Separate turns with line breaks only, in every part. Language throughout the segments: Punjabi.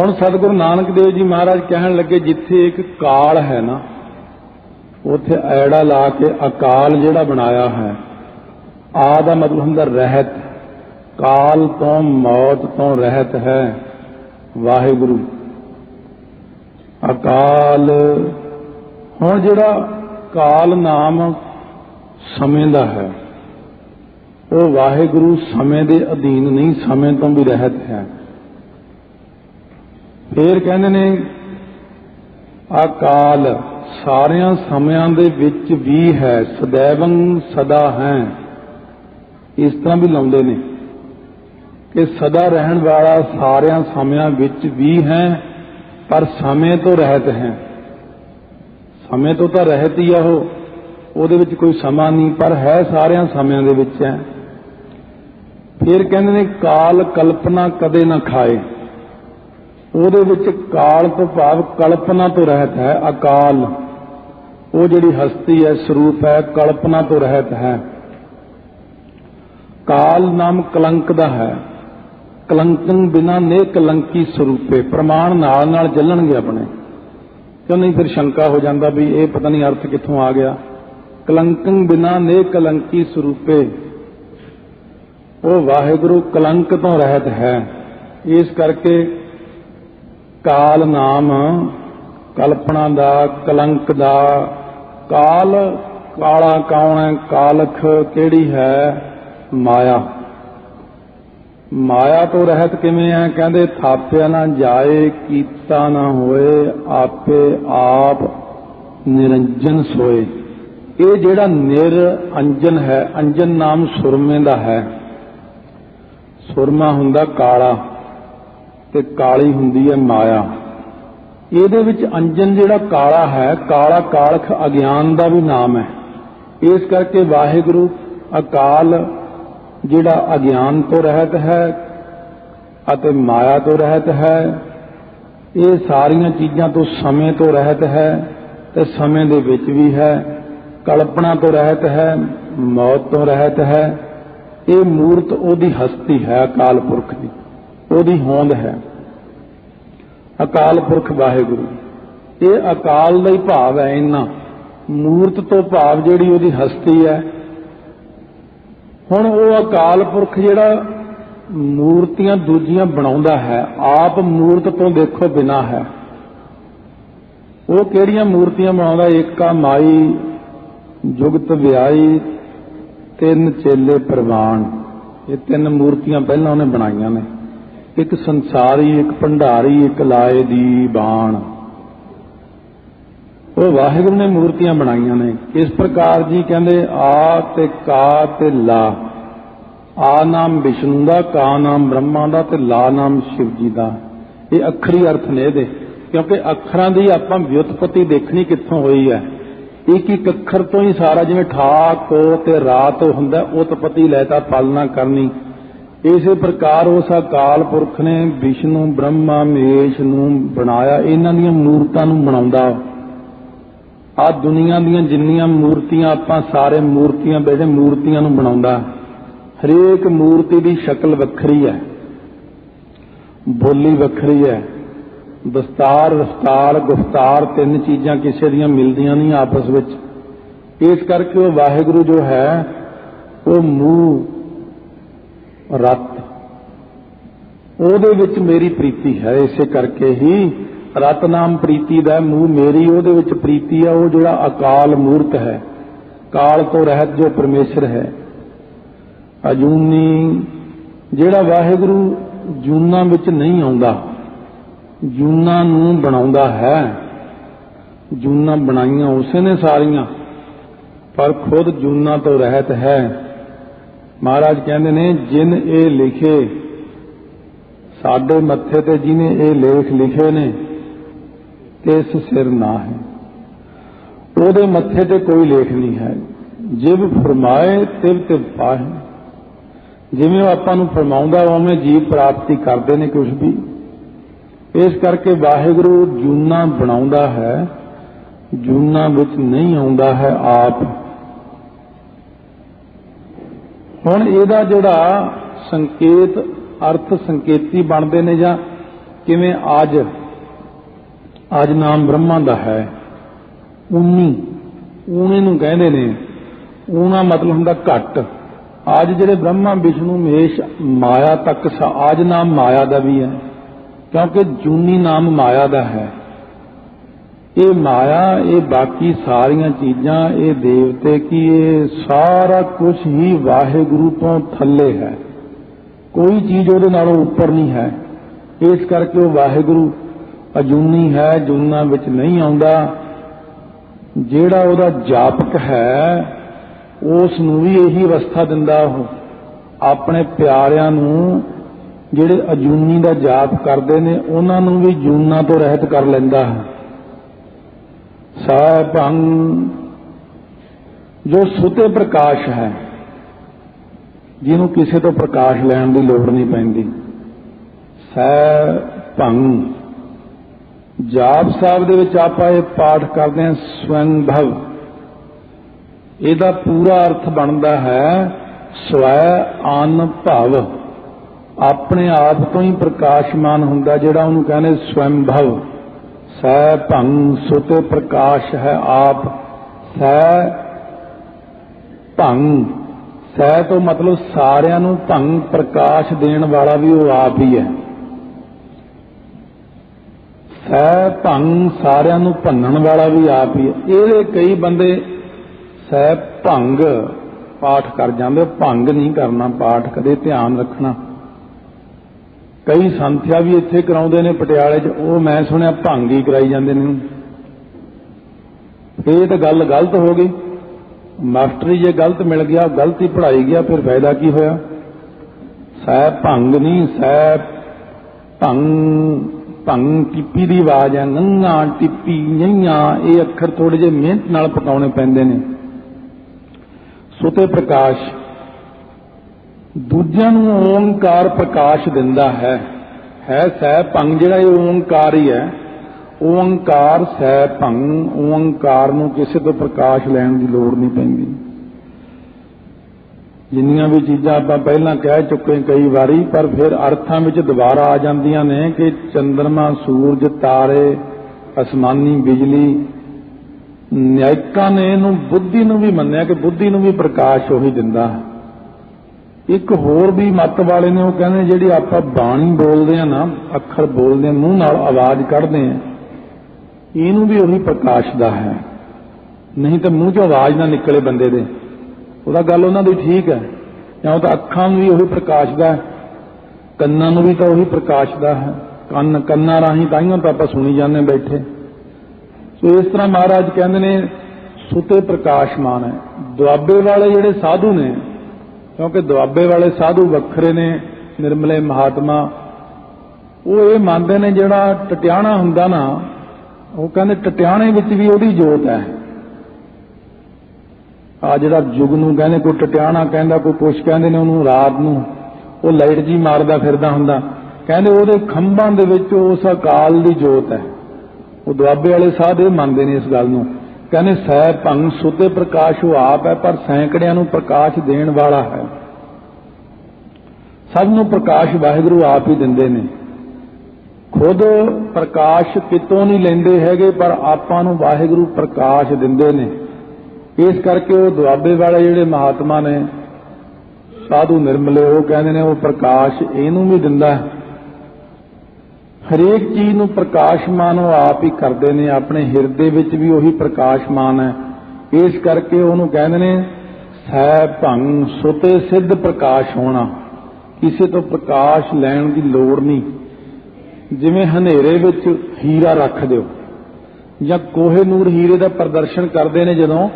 ਹੁਣ ਸਤਿਗੁਰੂ ਨਾਨਕ ਦੇਵ ਜੀ ਮਹਾਰਾਜ ਕਹਿਣ ਲੱਗੇ, ਜਿੱਥੇ ਇੱਕ ਕਾਲ ਹੈ ਨਾ, ਉੱਥੇ ਐੜਾ ਲਾ ਕੇ ਅਕਾਲ ਜਿਹੜਾ ਬਣਾਇਆ ਹੈ, ਆ ਦਾ ਮਤਲਬ ਹੁੰਦਾ ਰਹਿਤ। ਕਾਲ ਤੋਂ ਮੌਤ ਤੋਂ ਰਹਿਤ ਹੈ ਵਾਹਿਗੁਰੂ। ਅਕਾਲ, ਹੁਣ ਜਿਹੜਾ ਕਾਲ ਨਾਮ ਸਮੇਂ ਦਾ ਹੈ, ਉਹ ਵਾਹਿਗੁਰੂ ਸਮੇਂ ਦੇ ਅਧੀਨ ਨਹੀਂ, ਸਮੇਂ ਤੋਂ ਵੀ ਰਹਿਤ ਹੈ। ਫੇਰ ਕਹਿੰਦੇ ਨੇ ਅਕਾਲ ਸਾਰਿਆਂ ਸਮਿਆਂ ਦੇ ਵਿੱਚ ਵੀ ਹੈ ਸदैवੰ ਸਦਾ ਹੈ। ਇਸ ਤਰ੍ਹਾਂ ਵੀ ਲਾਉਂਦੇ ਨੇ ਕਿ ਸਦਾ ਰਹਿਣ ਵਾਲਾ ਸਾਰਿਆਂ ਸਮਿਆਂ ਵਿੱਚ ਵੀ ਹੈ, ਪਰ ਸਮੇਂ ਤੋਂ ਰਹਿਤ ਹੈ। ਸਮੇਂ ਤੋਂ ਤਾਂ ਰਹਿਤ ਹੀ ਆ ਉਹ, ਉਹਦੇ ਵਿੱਚ ਕੋਈ ਸਮਾਂ ਨਹੀਂ, ਪਰ ਹੈ ਸਾਰਿਆਂ ਸਮਿਆਂ ਦੇ ਵਿੱਚ ਹੈ। ਫਿਰ ਕਹਿੰਦੇ ਨੇ, ਕਾਲ ਕਲਪਨਾ ਕਦੇ ਨਾ ਖਾਏ। ਉਹਦੇ ਵਿੱਚ ਕਾਲ ਤੋਂ ਭਾਵ ਕਲਪਨਾ ਤੋਂ ਰਹਿਤ ਹੈ, ਅਕਾਲ। ਉਹ ਜਿਹੜੀ ਹਸਤੀ ਹੈ, ਸਰੂਪ ਹੈ, ਕਲਪਨਾ ਤੋਂ ਰਹਿਤ ਹੈ। ਕਾਲ ਨਾਮ ਕਲੰਕ ਦਾ ਹੈ। ਕਲੰਕੰ ਬਿਨਾ ਨੇ ਕਲੰਕੀ ਸਰੂਪੇ, ਪ੍ਰਮਾਣ ਨਾਲ ਨਾਲ ਚੱਲਣਗੇ ਆਪਣੇ। ਕਿਉਂ ਨਹੀਂ ਫਿਰ ਸ਼ੰਕਾ ਹੋ ਜਾਂਦਾ ਵੀ ਇਹ ਪਤਾ ਨਹੀਂ ਅਰਥ ਕਿੱਥੋਂ ਆ ਗਿਆ। ਕਲੰਕੰ ਬਿਨਾ ਨੇ ਕਲੰਕੀ ਸਰੂਪੇ। ਉਹ ਵਾਹਿਗੁਰੂ ਕਲੰਕ ਤੋਂ ਰਹਿਤ ਹੈ। ਇਸ ਕਰਕੇ ਕਾਲ ਨਾਮ ਕਲਪਨਾ ਦਾ, ਕਲੰਕ ਦਾ। ਕਾਲ, ਕਾਲਾ ਕੌਣ ਹੈ? ਕਾਲਖ ਕਿਹੜੀ ਹੈ? ਮਾਇਆ। ਮਾਇਆ ਤੋਂ ਰਹਿਤ ਕਿਵੇਂ ਹੈ? ਕਹਿੰਦੇ, ਥਾਪਿਆ ਨਾ ਜਾਏ, ਕੀਤਾ ਨਾ ਹੋਏ, ਆਪੇ ਆਪ ਨਿਰੰਜਨ ਸੋਏ। ਇਹ ਜਿਹੜਾ ਨਿਰ ਅੰਜਨ ਹੈ, ਅੰਜਨ ਨਾਮ ਸੁਰਮੇ ਦਾ ਹੈ। ਸੁਰਮਾ ਹੁੰਦਾ ਕਾਲਾ। ਤੇ ਕਾਲੀ ਹੁੰਦੀ ਹੈ ਮਾਇਆ। ਇਹਦੇ ਵਿੱਚ ਅੰਜਨ ਜਿਹੜਾ ਕਾਲਾ ਹੈ, ਕਾਲਾ ਕਾਲਖ ਅਗਿਆਨ ਦਾ ਵੀ ਨਾਮ ਹੈ। ਇਸ ਕਰਕੇ ਵਾਹਿਗੁਰੂ ਅਕਾਲ ਜਿਹੜਾ ਅਗਿਆਨ ਤੋਂ ਰਹਿਤ ਹੈ ਅਤੇ ਮਾਇਆ ਤੋਂ ਰਹਿਤ ਹੈ, ਇਹ ਸਾਰੀਆਂ ਚੀਜ਼ਾਂ ਤੋਂ ਸਮੇਂ ਤੋਂ ਰਹਿਤ ਹੈ ਤੇ ਸਮੇਂ ਦੇ ਵਿੱਚ ਵੀ ਹੈ। ਕਲਪਨਾ ਤੋਂ ਰਹਿਤ ਹੈ, ਮੌਤ ਤੋਂ ਰਹਿਤ ਹੈ। ਇਹ ਮੂਰਤ ਉਹਦੀ ਹਸਤੀ ਹੈ ਅਕਾਲ ਪੁਰਖ ਦੀ। ਉਹਦੀ ਹੋਂਦ ਹੈ। ਅਕਾਲ ਪੁਰਖ ਵਾਹਿਗੁਰੂ, ਇਹ ਅਕਾਲ ਦਾ ਹੀ ਭਾਵ ਹੈ ਇੰਨਾ। ਮੂਰਤ ਤੋਂ ਭਾਵ ਜਿਹੜੀ ਉਹਦੀ ਹਸਤੀ ਹੈ। ਹੁਣ ਉਹ ਅਕਾਲ ਪੁਰਖ ਜਿਹੜਾ ਮੂਰਤੀਆਂ ਦੂਜੀਆਂ ਬਣਾਉਂਦਾ ਹੈ, ਆਪ ਮੂਰਤ ਤੋਂ ਦੇਖੋ ਬਿਨਾ ਹੈ। ਉਹ ਕਿਹੜੀਆਂ ਮੂਰਤੀਆਂ ਬਣਾਉਂਦਾ? ਏਕਾ ਮਾਈ, ਜੁਗਤ ਵਿਆਈ, ਤਿੰਨ ਚੇਲੇ ਪ੍ਰਵਾਨ। ਇਹ ਤਿੰਨ ਮੂਰਤੀਆਂ ਪਹਿਲਾਂ ਉਹਨੇ ਬਣਾਈਆਂ ਨੇ। ਇੱਕ ਸੰਸਾਰੀ, ਇੱਕ ਭੰਡਾਰੀ, ਇੱਕ ਲਾਏ ਦੀ ਬਾਣ। ਉਹ ਵਾਹਿਗੁਰੂ ਨੇ ਮੂਰਤੀਆਂ ਬਣਾਈਆਂ ਨੇ। ਇਸ ਪ੍ਰਕਾਰ ਜੀ ਕਹਿੰਦੇ, ਆ ਤੇ ਕਾ ਤੇ ਲਾ। ਆ ਨਾਮ ਵਿਸ਼ਨੂੰ ਦਾ, ਕਾ ਨਾਮ ਬ੍ਰਹਮਾ ਦਾ ਤੇ ਲਾ ਨਾਮ ਸ਼ਿਵ ਜੀ ਦਾ। ਇਹ ਅੱਖਰੀ ਅਰਥ ਨੇ ਇਹਦੇ, ਕਿਉਂਕਿ ਅੱਖਰਾਂ ਦੀ ਆਪਾਂ ਵਿਉਤਪਤੀ ਦੇਖਣੀ ਕਿੱਥੋਂ ਹੋਈ ਹੈ। ਇੱਕ ਇੱਕ ਅੱਖਰ ਤੋਂ ਹੀ ਸਾਰਾ ਜਿਵੇਂ ਠਾ, ਕੋ ਤੇ ਰਾਤ ਹੁੰਦਾ ਉਤਪਤੀ ਲੈਤਾ ਪਾਲਣਾ ਕਰਨੀ। ਇਸੇ ਪ੍ਰਕਾਰ ਉਸ ਅਕਾਲ ਪੁਰਖ ਨੇ ਵਿਸ਼ਨੂੰ, ਬ੍ਰਹਮਾ, ਮੇਸ਼ ਨੂੰ ਬਣਾਇਆ, ਇਹਨਾਂ ਦੀਆਂ ਮੂਰਤਾਂ ਨੂੰ ਬਣਾਉਂਦਾ। ਆ ਦੁਨੀਆ ਦੀਆਂ ਜਿੰਨੀਆਂ ਮੂਰਤੀਆਂ, ਆਪਾਂ ਸਾਰੇ ਮੂਰਤੀਆਂ ਬੈਠੇ ਮੂਰਤੀਆਂ ਨੂੰ ਬਣਾਉਂਦਾ। ਹਰੇਕ ਮੂਰਤੀ ਦੀ ਸ਼ਕਲ ਵੱਖਰੀ ਹੈ। ਬੋਲੀ ਵੱਖਰੀ ਹੈ। ਦਸਤਾਰ ਰਫਤਾਰ ਗੁਫਤਾਰ, ਤਿੰਨ ਚੀਜ਼ਾਂ ਕਿਸੇ ਦੀਆਂ ਮਿਲਦੀਆਂ ਨਹੀਂ ਆਪਸ ਵਿੱਚ। ਇਸ ਕਰਕੇ ਉਹ ਵਾਹਿਗੁਰੂ ਜੋ ਹੈ, ਉਹ ਮੂੰਹ ਰਤ। ਉਹਦੇ ਵਿੱਚ ਮੇਰੀ ਪ੍ਰੀਤੀ ਹੈ, ਇਸੇ ਕਰਕੇ ਹੀ ਰਤ ਨਾਮ ਪ੍ਰੀਤੀ ਦਾ ਮੂੰਹ ਮੇਰੀ, ਉਹਦੇ ਵਿੱਚ ਪ੍ਰੀਤੀ ਹੈ ਉਹ ਜਿਹੜਾ ਅਕਾਲ ਮੂਰਤ ਹੈ। ਕਾਲ ਤੋਂ ਰਹਿਤ ਜੋ ਪਰਮੇਸ਼ਰ ਹੈ। ਅਜੂਨੀ, ਜਿਹੜਾ ਵਾਹਿਗੁਰੂ ਜੂਨਾ ਵਿੱਚ ਨਹੀਂ ਆਉਂਦਾ, ਜੂਨਾ ਨੂੰ ਬਣਾਉਂਦਾ ਹੈ। ਜੂਨਾ ਬਣਾਈਆਂ ਉਸੇ ਨੇ ਸਾਰੀਆਂ, ਪਰ ਖੁਦ ਜੂਨਾ ਤੋਂ ਰਹਿਤ ਹੈ। ਮਹਾਰਾਜ ਕਹਿੰਦੇ ਨੇ, ਜਿਨ ਇਹ ਲਿਖੇ, ਸਾਡੇ ਮੱਥੇ ਤੇ ਜਿਹਨੇ ਇਹ ਲੇਖ ਲਿਖੇ ਨੇ, ਇਸ ਸਿਰ ਨਾ ਹੈ। ਉਹਦੇ ਮੱਥੇ ਤੇ ਕੋਈ ਲੇਖ ਨਹੀਂ ਹੈ। ਜਿਵ ਫਰਮਾਏ, ਤਿਵ ਤਿਵ ਪਾਹੇ। ਜਿਵੇਂ ਉਹ ਆਪਾਂ ਨੂੰ ਫਰਮਾਉਂਦਾ, ਉਵੇਂ ਜੀਵ ਪ੍ਰਾਪਤੀ ਕਰਦੇ ਨੇ ਕੁਝ ਵੀ। ਇਸ ਕਰਕੇ ਵਾਹਿਗੁਰੂ ਜੂਨਾ ਬਣਾਉਂਦਾ ਹੈ, ਜੂਨਾ ਵਿੱਚ ਨਹੀਂ ਆਉਂਦਾ ਹੈ ਆਪ। ਹੁਣ ਇਹਦਾ ਜਿਹੜਾ ਸੰਕੇਤ, ਅਰਥ ਸੰਕੇਤੀ ਬਣਦੇ ਨੇ ਜਾਂ ਕਿਵੇਂ ਅੱਜ ਅੱਜ ਨਾਮ ਬ੍ਰਹਮਾ ਦਾ ਹੈ ਉਨੀ ਊਣੇ ਨੂੰ ਕਹਿੰਦੇ ਨੇ, ਊਣਾ ਮਤਲਬ ਹੁੰਦਾ ਘੱਟ। ਅੱਜ ਜਿਹੜੇ ਬ੍ਰਹਮਾ, ਵਿਸ਼ਨੂੰ, ਮਹੇਸ਼, ਮਾਇਆ ਤੱਕ ਆਜ ਨਾਮ ਮਾਇਆ ਦਾ ਵੀ ਹੈ, ਕਿਉਂਕਿ ਜੂਨੀ ਨਾਮ ਮਾਇਆ ਦਾ ਹੈ। ਇਹ ਮਾਇਆ, ਇਹ ਬਾਕੀ ਸਾਰੀਆਂ ਚੀਜ਼ਾਂ, ਇਹ ਦੇਵਤੇ ਕੀ ਇਹ ਸਾਰਾ ਕੁਝ ਹੀ ਵਾਹਿਗੁਰੂ ਤੋਂ ਥੱਲੇ ਹੈ। ਕੋਈ ਚੀਜ਼ ਉਹਦੇ ਨਾਲੋਂ ਉੱਪਰ ਨਹੀਂ ਹੈ। ਇਸ ਕਰਕੇ ਉਹ ਵਾਹਿਗੁਰੂ ਅਜੂਨੀ ਹੈ ਜੂਨਾ ਵਿੱਚ ਨਹੀਂ ਆਉਂਦਾ। ਜਿਹੜਾ ਉਹਦਾ ਜਾਪਕ ਹੈ, ਉਸ ਨੂੰ ਵੀ ਇਹੀ ਅਵਸਥਾ ਦਿੰਦਾ ਉਹ। ਆਪਣੇ ਪਿਆਰਿਆਂ ਨੂੰ ਜਿਹੜੇ ਅਜੂਨੀ ਦਾ ਜਾਪ ਕਰਦੇ ਨੇ, ਉਹਨਾਂ ਨੂੰ ਵੀ ਜੂਨਾ ਤੋਂ ਰਹਿਤ ਕਰ ਲੈਂਦਾ ਹੈ। ਸਭੰ ਜੋ ਸੁਤੇ ਪ੍ਰਕਾਸ਼ ਹੈ, ਜਿਹਨੂੰ ਕਿਸੇ ਤੋਂ ਪ੍ਰਕਾਸ਼ ਲੈਣ ਦੀ ਲੋੜ ਨਹੀਂ ਪੈਂਦੀ। ਸੈ ਭੰ ਜਾਪ ਸਾਹਿਬ ਦੇ ਵਿੱਚ ਆਪਾਂ ਇਹ ਪਾਠ ਕਰਦੇ ਹਾਂ, ਸਵੰ ਭਵ। ਇਹਦਾ ਪੂਰਾ ਅਰਥ ਬਣਦਾ ਹੈ, ਸਵੈ ਅਨੁਭਵ ਆਪਣੇ ਆਪ ਤੋਂ ਹੀ ਪ੍ਰਕਾਸ਼ਮਾਨ ਹੁੰਦਾ ਜਿਹੜਾ ਉਹਨੂੰ ਕਹਿੰਦੇ ਸਵੰਭਵ ਸੈ ਭੰ ਸੁਤੇ ਪ੍ਰਕਾਸ਼ ਹੈ ਆਪ। ਸੈ ਭੰ ਸਹਿ ਤੋਂ ਮਤਲਬ ਸਾਰਿਆਂ ਨੂੰ ਭੰ ਪ੍ਰਕਾਸ਼ ਦੇਣ ਵਾਲਾ ਵੀ ਉਹ ਆਪ ਹੀ ਹੈ। ਸਹਿ ਭੰ ਸਾਰਿਆਂ ਨੂੰ ਭੰਨਣ ਵਾਲਾ ਵੀ ਆਪ ਹੀ ਹੈ। ਇਹਦੇ ਕਈ ਬੰਦੇ ਸਹਿ ਭੰਗ ਪਾਠ ਕਰ ਜਾਂਦੇ, ਭੰਗ ਨਹੀਂ ਕਰਨਾ ਪਾਠ, ਕਦੇ ਧਿਆਨ ਰੱਖਣਾ। ਕਈ ਸੰਥਿਆ ਵੀ ਇੱਥੇ ਕਰਾਉਂਦੇ ਨੇ ਪਟਿਆਲੇ 'ਚ, ਉਹ ਮੈਂ ਸੁਣਿਆ ਭੰਗ ਹੀ ਕਰਾਈ ਜਾਂਦੇ ਨੇ। ਇਹ ਤਾਂ ਗੱਲ ਗਲਤ ਹੋ ਗਈ। ਮਾਸਟਰੀ ਜੇ ਗਲਤ ਮਿਲ ਗਿਆ, ਗਲਤੀ ਪੜਾਈ ਗਿਆ, ਫਿਰ ਫਾਇਦਾ ਕੀ ਹੋਇਆ? ਸੈ ਭੰਗ ਨਹੀਂ ਸਹਿ ਭੰਗ ਭੰਗ ਟਿੱਪੀ ਦੀ ਆਵਾਜ਼ ਹੈ, ਨੰਗਾ ਟਿੱਪੀ, ਨਈਆਂ, ਇਹ ਅੱਖਰ ਥੋੜੇ ਜਿਹੇ ਮਿਹਨਤ ਨਾਲ ਪਕਾਉਣੇ ਪੈਂਦੇ ਨੇ। ਸੁਤੇ ਪ੍ਰਕਾਸ਼ ਦੂਜਿਆਂ ਨੂੰ ਓੰਕਾਰ ਪ੍ਰਕਾਸ਼ ਦਿੰਦਾ ਹੈ। ਹੈ ਸਹਿ ਭੰਗ, ਜਿਹੜਾ ਇਹ ਓੰਕਾਰ ਹੀ ਹੈ, ਓੰਕਾਰ ਸਹਿ ਭੰਗ, ਓੰਕਾਰ ਨੂੰ ਕਿਸੇ ਤੋਂ ਪ੍ਰਕਾਸ਼ ਲੈਣ ਦੀ ਲੋੜ ਨਹੀਂ ਪੈਂਦੀ। ਜਿੰਨੀਆਂ ਵੀ ਚੀਜ਼ਾਂ ਆਪਾਂ ਪਹਿਲਾਂ ਕਹਿ ਚੁੱਕੇ ਕਈ ਵਾਰੀ, ਪਰ ਫਿਰ ਅਰਥਾਂ ਵਿੱਚ ਦੁਬਾਰਾ ਆ ਜਾਂਦੀਆਂ ਨੇ ਕਿ ਚੰ드ਰਮਾ ਸੂਰਜ, ਤਾਰੇ, ਅਸਮਾਨੀ ਬਿਜਲੀ, ਨਿਆਇਕਾਂ ਨੇ ਇਹਨੂੰ ਬੁੱਧੀ ਨੂੰ ਵੀ ਮੰਨਿਆ ਕਿ ਬੁੱਧੀ ਨੂੰ ਵੀ ਪ੍ਰਕਾਸ਼ ਉਹੀ ਦਿੰਦਾ ਹੈ। ਇੱਕ ਹੋਰ ਵੀ ਮਤ ਵਾਲੇ ਨੇ ਉਹ ਕਹਿੰਦੇ ਜਿਹੜੀ ਆਪਾਂ ਬਾਣੀ ਬੋਲਦੇ ਆ ਨਾ, ਅੱਖਰ ਬੋਲਦੇ ਆ ਮੂੰਹ ਨਾਲ ਆਵਾਜ਼ ਕੱਢਦੇ ਆ ਇਹਨੂੰ ਵੀ ਉਹੀ ਪ੍ਰਕਾਸ਼ ਦਾ ਹੈ। ਨਹੀਂ ਤਾਂ ਮੂੰਹ 'ਚੋਂ ਆਵਾਜ਼ ਨਾ ਨਿਕਲੇ ਬੰਦੇ ਦੇ। ਉਹਦਾ ਗੱਲ ਉਹਨਾਂ ਦੀ ਠੀਕ ਹੈ। ਜਾਂ ਉਹ ਤਾਂ ਅੱਖਾਂ ਨੂੰ ਵੀ ਉਹੀ ਪ੍ਰਕਾਸ਼ ਦਾ ਕੰਨਾਂ ਨੂੰ ਵੀ ਤਾਂ ਉਹੀ ਪ੍ਰਕਾਸ਼ ਦਾ ਹੈ। ਕੰਨ, ਕੰਨਾਂ ਰਾਹੀਂ ਤਾਈਆਂ ਤਾਂ ਆਪਾਂ ਸੁਣੀ ਜਾਂਦੇ ਬੈਠੇ। ਸੋ ਇਸ ਤਰ੍ਹਾਂ ਮਹਾਰਾਜ ਕਹਿੰਦੇ ਨੇ, ਸੁਤੇ ਪ੍ਰਕਾਸ਼ਮਾਨ ਹੈ। ਦੁਆਬੇ ਵਾਲੇ ਜਿਹੜੇ ਸਾਧੂ ਨੇ ਕਿਉਂਕਿ ਦੁਆਬੇ ਵਾਲੇ ਸਾਧੂ ਵੱਖਰੇ ਨੇ, ਨਿਰਮਲੇ ਮਹਾਤਮਾ। ਉਹ ਇਹ ਮੰਨਦੇ ਨੇ ਜਿਹੜਾ ਟਟਿਆਣਾ ਹੁੰਦਾ ਨਾ, ਉਹ ਕਹਿੰਦੇ ਟਟਿਆਣੇ ਵਿੱਚ ਵੀ ਉਹਦੀ ਜੋਤ ਹੈ। ਆ ਜਿਹੜਾ ਜੁਗ ਨੂੰ ਕਹਿੰਦੇ, ਕੋਈ ਟਟਿਆਣਾ ਕਹਿੰਦਾ, ਕੋਈ ਕੁਛ ਕਹਿੰਦੇ ਨੇ ਉਹਨੂੰ ਰਾਤ ਨੂੰ, ਉਹ ਲਾਈਟ ਜੀ ਮਾਰਦਾ ਫਿਰਦਾ ਹੁੰਦਾ। ਕਹਿੰਦੇ ਉਹਦੇ ਖੰਭਾਂ ਦੇ ਵਿੱਚ ਉਸ ਅਕਾਲ ਦੀ ਜੋਤ ਹੈ। ਉਹ ਦੁਆਬੇ ਵਾਲੇ ਸਾਧ ਇਹ ਮੰਨਦੇ ਨੇ ਇਸ ਗੱਲ ਨੂੰ। ਕਹਿੰਦੇ ਸਹਿ ਭੰਗ ਸੁਤੇ ਪ੍ਰਕਾਸ਼ ਉਹ ਆਪ ਹੈ, ਪਰ ਸੈਂਕੜਿਆਂ ਨੂੰ ਪ੍ਰਕਾਸ਼ ਦੇਣ ਵਾਲਾ ਹੈ। ਸਭ ਨੂੰ ਪ੍ਰਕਾਸ਼ ਵਾਹਿਗੁਰੂ ਆਪ ਹੀ ਦਿੰਦੇ ਨੇ। ਖੁਦ ਪ੍ਰਕਾਸ਼ ਕਿਤੋਂ ਨਹੀਂ ਲੈਂਦੇ ਹੈਗੇ, ਪਰ ਆਪਾਂ ਨੂੰ ਵਾਹਿਗੁਰੂ ਪ੍ਰਕਾਸ਼ ਦਿੰਦੇ ਨੇ। ਇਸ ਕਰਕੇ ਉਹ ਦੁਆਬੇ ਵਾਲੇ ਜਿਹੜੇ ਮਹਾਤਮਾ ਨੇ, ਸਾਧੂ ਨਿਰਮਲੇ ਉਹ ਕਹਿੰਦੇ ਨੇ ਉਹ ਪ੍ਰਕਾਸ਼ ਇਹਨੂੰ ਵੀ ਦਿੰਦਾ ਹੈ। ਹਰੇਕ ਚੀਜ਼ ਨੂੰ ਪ੍ਰਕਾਸ਼ਮਾਨ ਉਹ ਆਪ ਹੀ ਕਰਦੇ ਨੇ, ਆਪਣੇ ਹਿਰਦੇ ਵਿੱਚ ਵੀ ਉਹੀ ਪ੍ਰਕਾਸ਼ਮਾਨ ਹੈ। ਇਸ ਕਰਕੇ ਉਹਨੂੰ ਕਹਿੰਦੇ ਨੇ ਸੈ ਭੰਗ ਸੁਤੇ ਸਿੱਧ ਪ੍ਰਕਾਸ਼ ਹੋਣਾ। ਕਿਸੇ ਤੋਂ ਪ੍ਰਕਾਸ਼ ਲੈਣ ਦੀ ਲੋੜ ਨਹੀਂ। ਜਿਵੇਂ ਹਨੇਰੇ ਵਿੱਚ ਹੀਰਾ ਰੱਖ ਦਿਓ, ਜਾਂ ਕੋਹੇ ਨੂਰ ਹੀਰੇ ਦਾ ਪ੍ਰਦਰਸ਼ਨ ਕਰਦੇ ਨੇ ਜਦੋਂ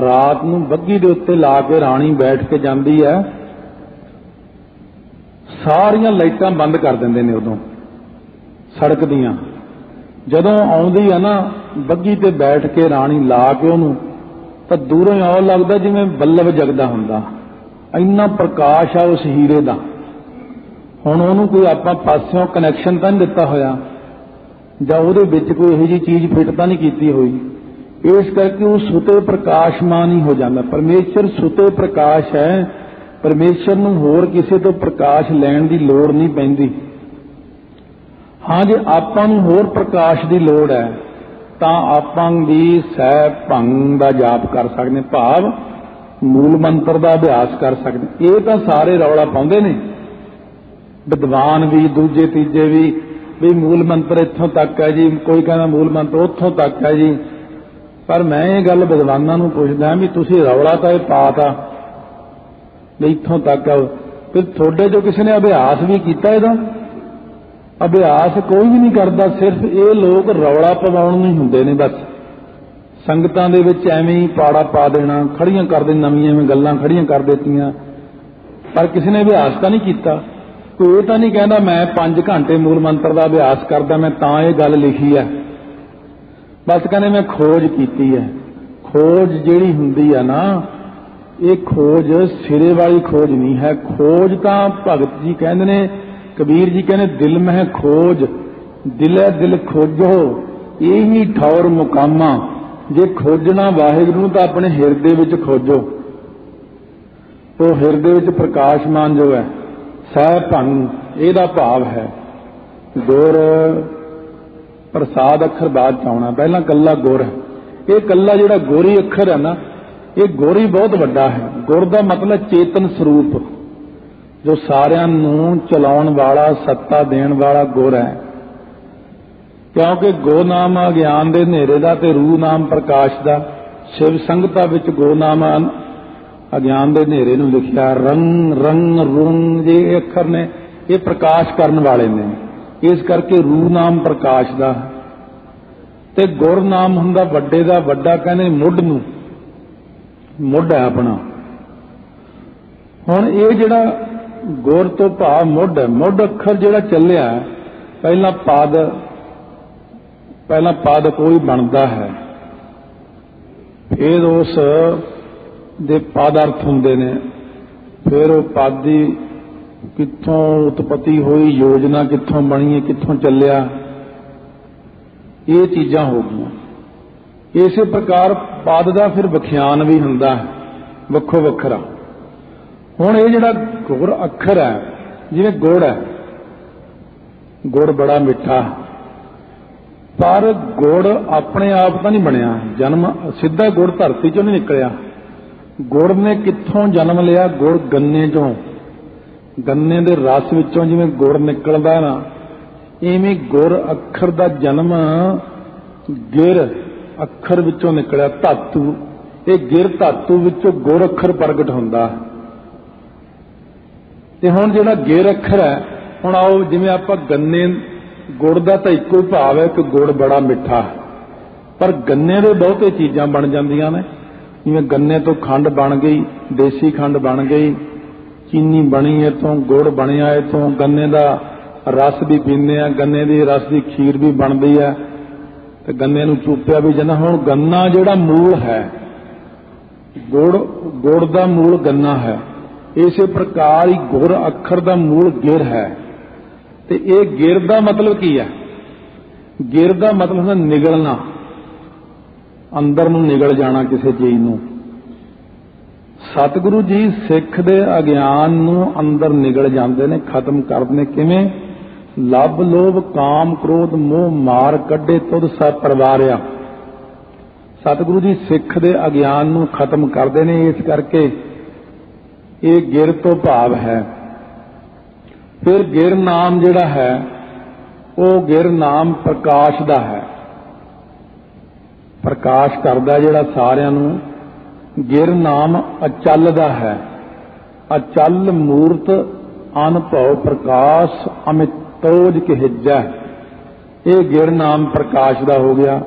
ਰਾਤ ਨੂੰ ਬੱਗੀ ਦੇ ਉੱਤੇ ਲਾ ਕੇ ਰਾਣੀ ਬੈਠ ਕੇ ਜਾਂਦੀ ਹੈ, ਸਾਰੀਆਂ ਲਾਈਟਾਂ ਬੰਦ ਕਰ ਦਿੰਦੇ ਨੇ ਉਦੋਂ। ਸੜਕ ਦੀਆਂ। ਜਦੋਂ ਆਉਂਦੀ ਆ ਨਾ ਬੱਗੀ ਤੇ ਬੈਠ ਕੇ ਰਾਣੀ ਲਾ ਕੇ ਉਹਨੂੰ, ਤਾਂ ਦੂਰੋਂ ਹੀ ਆਉ ਲੱਗਦਾ ਜਿਵੇਂ ਬੱਲਬ ਜਗਦਾ ਹੁੰਦਾ। ਇੰਨਾ ਪ੍ਰਕਾਸ਼ ਆ ਉਸ ਹੀਰੇ ਦਾ। ਹੁਣ ਉਹਨੂੰ ਕੋਈ ਆਪਾਂ ਪਾਸਿਓਂ ਕਨੈਕਸ਼ਨ ਤਾਂ ਨਹੀਂ ਦਿੱਤਾ ਹੋਇਆ। ਜਾਂ ਉਹਦੇ ਵਿੱਚ ਕੋਈ ਇਹੋ ਜਿਹੀ ਚੀਜ਼ ਫਿੱਟ ਤਾਂ ਨਹੀਂ ਕੀਤੀ ਹੋਈ। ਇਸ ਕਰਕੇ ਉਹ ਸੁਤੇ ਪ੍ਰਕਾਸ਼ਮਾਨ ਹੀ ਹੋ ਜਾਂਦਾ। ਪਰਮੇਸ਼ਰ ਸੁਤੇ ਪ੍ਰਕਾਸ਼ ਹੈ। ਪਰਮੇਸ਼ਰ ਨੂੰ ਹੋਰ ਕਿਸੇ ਤੋਂ ਪ੍ਰਕਾਸ਼ ਲੈਣ ਦੀ ਲੋੜ ਨਹੀਂ ਪੈਂਦੀ। ਹਾਂ ਜੇ ਆਪਾਂ ਨੂੰ ਹੋਰ ਪ੍ਰਕਾਸ਼ ਦੀ ਲੋੜ ਹੈ, ਤਾਂ ਆਪਾਂ ਵੀ ਸਹਿ ਭੰਗ ਦਾ ਜਾਪ ਕਰ ਸਕਦੇ ਭਾਵ ਮੂਲ ਮੰਤਰ ਦਾ ਅਭਿਆਸ ਕਰ ਸਕਦੇ ਇਹ ਤਾਂ ਸਾਰੇ ਰੌਲਾ ਪਾਉਂਦੇ ਨੇ। ਵਿਦਵਾਨ ਵੀ, ਦੂਜੇ, ਤੀਜੇ ਵੀ ਵੀ ਮੂਲ ਮੰਤਰ ਇੱਥੋਂ ਤੱਕ ਹੈ ਜੀ, ਕੋਈ ਕਹਿੰਦਾ ਮੂਲ ਮੰਤਰ ਉੱਥੋਂ ਤੱਕ ਹੈ ਜੀ। ਪਰ ਮੈਂ ਇਹ ਗੱਲ ਵਿਦਵਾਨਾਂ ਨੂੰ ਪੁੱਛਦਾ ਵੀ ਤੁਸੀਂ ਰੌਲਾ ਤਾਂ ਇਹ ਪਾਤਾ ਵੀ ਇੱਥੋਂ ਤੱਕ ਆ। ਫਿਰ ਤੁਹਾਡੇ ਜੋ ਕਿਸੇ ਨੇ ਅਭਿਆਸ ਵੀ ਕੀਤਾ ਇਹਦਾ ਅਭਿਆਸ ਕੋਈ ਵੀ ਨਹੀਂ ਕਰਦਾ, ਸਿਰਫ ਇਹ ਲੋਕ ਰੌਲਾ ਪਵਾਉਣ ਨੂੰ ਹੀ ਹੁੰਦੇ ਨੇ ਬਸ। ਸੰਗਤਾਂ ਦੇ ਵਿੱਚ ਐਵੇਂ ਹੀ ਪਾੜਾ ਪਾ ਦੇਣਾ, ਖੜੀਆਂ ਕਰ ਦੇ ਨਵੀਆਂ ਐਵੇਂ ਗੱਲਾਂ ਖੜੀਆਂ ਕਰ ਦਿੱਤੀਆਂ। ਪਰ ਕਿਸੇ ਨੇ ਅਭਿਆਸ ਤਾਂ ਨਹੀਂ ਕੀਤਾ। ਕੋਈ ਇਹ ਤਾਂ ਨਹੀਂ ਕਹਿੰਦਾ, ਮੈਂ 5 ਘੰਟੇ ਮੂਲ ਮੰਤਰ ਦਾ ਅਭਿਆਸ ਕਰਦਾ, ਮੈਂ ਤਾਂ ਇਹ ਗੱਲ ਲਿਖੀ ਹੈ। ਬਸ ਕਹਿੰਦੇ, ਮੈਂ ਖੋਜ ਕੀਤੀ ਹੈ। ਖੋਜ ਜਿਹੜੀ ਹੁੰਦੀ ਆ ਨਾ, ਇਹ ਖੋਜ ਸਿਰੇ ਵਾਲੀ ਖੋਜ ਨਹੀਂ ਹੈ। ਖੋਜ ਤਾਂ ਭਗਤ ਜੀ ਕਹਿੰਦੇ ਨੇ ਕਬੀਰ ਜੀ ਕਹਿੰਦੇ, ਦਿਲ ਮਹਿ ਖੋਜ, ਦਿਲੇ ਦਿਲ ਖੋਜੋ, ਇਹੀ ਠੌਰ ਮੁਕਾਮਾ। ਜੇ ਖੋਜਣਾ ਵਾਹਿਗੁਰੂ ਨੂੰ ਤਾਂ ਆਪਣੇ ਹਿਰਦੇ ਵਿੱਚ ਖੋਜੋ। ਉਹ ਹਿਰਦੇ ਵਿੱਚ ਪ੍ਰਕਾਸ਼ਮਾਨ ਜੋ ਹੈ ਸਹਿ ਭੰਗ ਇਹਦਾ ਭਾਵ ਹੈ। ਗੁਰ ਪ੍ਰਸਾਦ ਅੱਖਰ ਬਾਅਦ ਚ ਆਉਣਾ, ਪਹਿਲਾਂ ਕੱਲਾ ਗੁਰ ਹੈ। ਇਹ ਕੱਲਾ ਜਿਹੜਾ ਗੋਰੀ ਅੱਖਰ ਹੈ ਨਾ, ਇਹ ਗੋਰੀ ਬਹੁਤ ਵੱਡਾ ਹੈ। ਗੁਰ ਦਾ ਮਤਲਬ ਚੇਤਨ ਸਰੂਪ। ਜੋ ਸਾਰਿਆਂ ਨੂੰ ਚਲਾਉਣ ਵਾਲਾ, ਸੱਤਾ ਦੇਣ ਵਾਲਾ ਗੁਰ ਹੈ। ਕਿਉਂਕਿ ਗੋ ਨਾਮ ਅਗਿਆਨ ਦੇ ਹਨੇਰੇ ਦਾ ਤੇ ਰੂਹ ਨਾਮ ਪ੍ਰਕਾਸ਼ ਦਾ, ਸ਼ਿਵ ਸੰਗਤਾ ਵਿੱਚ ਗੋ ਨਾਮ ਅਗਿਆਨ ਦੇ ਹਨੇਰੇ ਨੂੰ ਲਿਖਿਆ, ਰੰਗ ਰੰਗ, ਰੁੰਗ, ਜੇ ਇਹ ਅੱਖਰ ਨੇ, ਇਹ ਪ੍ਰਕਾਸ਼ ਕਰਨ ਵਾਲੇ ਨੇ। ਇਸ ਕਰਕੇ ਰੂਹ ਨਾਮ ਪ੍ਰਕਾਸ਼ ਦਾ। ਤੇ ਗੁਰ ਨਾਮ ਹੁੰਦਾ ਵੱਡੇ ਦਾ, ਵੱਡਾ ਕਹਿੰਦੇ ਮੁੱਢ ਨੂੰ। ਮੁੱਢ ਹੈ ਆਪਣਾ। ਹੁਣ ਇਹ ਜਿਹੜਾ ਗੁਰ ਤੋਂ ਭਾਵ ਮੁੱਢ ਮੁੱਢ ਅੱਖਰ ਜਿਹੜਾ ਚੱਲਿਆ, ਪਹਿਲਾਂ ਪਦ ਪਹਿਲਾਂ ਪਦ ਕੋਈ ਬਣਦਾ ਹੈ। ਫਿਰ ਉਸ ਦੇ ਪਦ ਅਰਥ ਹੁੰਦੇ ਨੇ। ਫਿਰ ਉਹ ਪਦ ਦੀ ਕਿੱਥੋਂ ਉਤਪਤੀ ਹੋਈ, ਯੋਜਨਾ ਕਿੱਥੋਂ ਬਣੀ ਹੈ ਕਿੱਥੋਂ ਚੱਲਿਆ। ਇਹ ਚੀਜ਼ਾਂ ਹੋ ਗਈਆਂ। ਇਸੇ ਪ੍ਰਕਾਰ ਪਦ ਦਾ ਫਿਰ ਵਿਖਿਆਨ ਵੀ ਹੁੰਦਾ ਹੈ, ਵੱਖੋ ਵੱਖਰਾ। ਹੁਣ ਇਹ ਜਿਹੜਾ ਗੁਰ ਅੱਖਰ ਹੈ, ਜਿਵੇਂ ਗੁੜ ਹੈ, ਗੁੜ ਬੜਾ ਮਿੱਠਾ, ਪਰ ਗੁੜ ਆਪਣੇ ਆਪ ਤਾਂ ਨਹੀਂ ਬਣਿਆ। ਜਨਮ, ਸਿੱਧਾ ਗੁੜ ਧਰਤੀ ਚੋਂ ਨਹੀਂ ਨਿਕਲਿਆ। ਗੁੜ ਨੇ ਕਿੱਥੋਂ ਜਨਮ ਲਿਆ? ਗੁੜ ਗੰਨੇ ਚੋਂ। ਗੰਨੇ ਦੇ ਰਸ ਵਿੱਚੋਂ ਜਿਵੇਂ ਗੁੜ ਨਿਕਲਦਾ ਨਾ, ਇਵੇਂ ਗੁਰ ਅੱਖਰ ਦਾ ਜਨਮ ਗਿਰ ਅੱਖਰ ਵਿੱਚੋਂ ਨਿਕਲਿਆ। ਧਾਤੂ, ਇਹ ਗਿਰ ਧਾਤੂ ਵਿੱਚੋਂ ਗੁਰ ਅੱਖਰ ਪ੍ਰਗਟ ਹੁੰਦਾ। ਤੇ ਹੁਣ ਜਿਹੜਾ ਗਿਰ ਅੱਖਰ ਹੈ, ਹੁਣ ਆਓ ਜਿਵੇਂ ਆਪਾਂ ਗੰਨੇ, ਗੁੜ ਦਾ ਤਾਂ ਇੱਕੋ ਹੀ ਭਾਵ ਹੈ ਕਿ ਗੁੜ ਬੜਾ ਮਿੱਠਾ ਪਰ ਗੰਨੇ ਦੇ ਬਹੁਤੇ ਚੀਜ਼ਾਂ ਬਣ ਜਾਂਦੀਆਂ ਨੇ। ਜਿਵੇਂ ਗੰਨੇ ਤੋਂ ਖੰਡ ਬਣ ਗਈ, ਦੇਸੀ ਖੰਡ ਬਣ ਗਈ, ਚੀਨੀ ਬਣੀ ਇਥੋਂ, ਗੁੜ ਬਣਿਆ ਇਥੋਂ, ਗੰਨੇ ਦਾ ਰਸ ਵੀ ਪੀਂਦੇ ਆ, ਗੰਨੇ ਦੀ ਰਸ ਦੀ ਖੀਰ ਵੀ ਬਣਦੀ ਹੈ ਤੇ ਗੰਨੇ ਨੂੰ ਚੂਪਿਆ ਵੀ ਜਾਂਦਾ। ਹੁਣ ਗੰਨਾ ਜਿਹੜਾ ਮੂਲ ਹੈ, ਗੁੜ ਗੁੜ ਦਾ ਮੂਲ ਗੰਨਾ ਹੈ। ਇਸੇ ਪ੍ਰਕਾਰ ਹੀ ਗੁਰ ਅੱਖਰ ਦਾ ਮੂਲ ਗਿਰ ਹੈ। ਤੇ ਇਹ ਗਿਰ ਦਾ ਮਤਲਬ ਕੀ ਹੈ? ਗਿਰ ਦਾ ਮਤਲਬ ਹੈ ਨਿਗਲਣਾ। ਅੰਦਰ ਨੂੰ ਨਿਗਲ ਜਾਣਾ ਕਿਸੇ ਚੀਜ਼ ਨੂੰ। ਸਤਿਗੁਰੂ ਜੀ ਸਿੱਖ ਦੇ ਅਗਿਆਨ ਨੂੰ ਅੰਦਰ ਨਿਗਲ ਜਾਂਦੇ ਨੇ, ਖਤਮ ਕਰਦੇ ਨੇ। ਕਿਵੇਂ? ਲੱਭ ਲੋਭ, ਕਾਮ ਕ੍ਰੋਧ, ਮੋਹ ਮਾਰ ਕੱਢੇ, ਤੁਧ ਸਭ ਪਰਵਾਰਿਆ। ਸਤਿਗੁਰੂ ਜੀ ਸਿੱਖ ਦੇ ਅਗਿਆਨ ਨੂੰ ਖਤਮ ਕਰਦੇ ਨੇ, ਇਸ ਕਰਕੇ ਇਹ ਗਿਰ ਤੋਂ ਭਾਵ ਹੈ। ਫਿਰ ਗਿਰ ਨਾਮ ਜਿਹੜਾ ਹੈ, ਉਹ ਗਿਰ ਨਾਮ ਪ੍ਰਕਾਸ਼ ਦਾ ਹੈ। ਪ੍ਰਕਾਸ਼ ਕਰਦਾ ਜਿਹੜਾ ਸਾਰਿਆਂ ਨੂੰ, ਗਿਰ ਨਾਮ ਅਚਲ ਦਾ ਹੈ। ਅਚਲ ਮੂਰਤ ਅਨਭਉ ਪ੍ਰਕਾਸ਼ ਅਮਿਤੋਜ ਕਹਿਜੈ। ਇਹ ਗਿਰ ਨਾਮ ਪ੍ਰਕਾਸ਼ ਦਾ ਹੋ ਗਿਆ।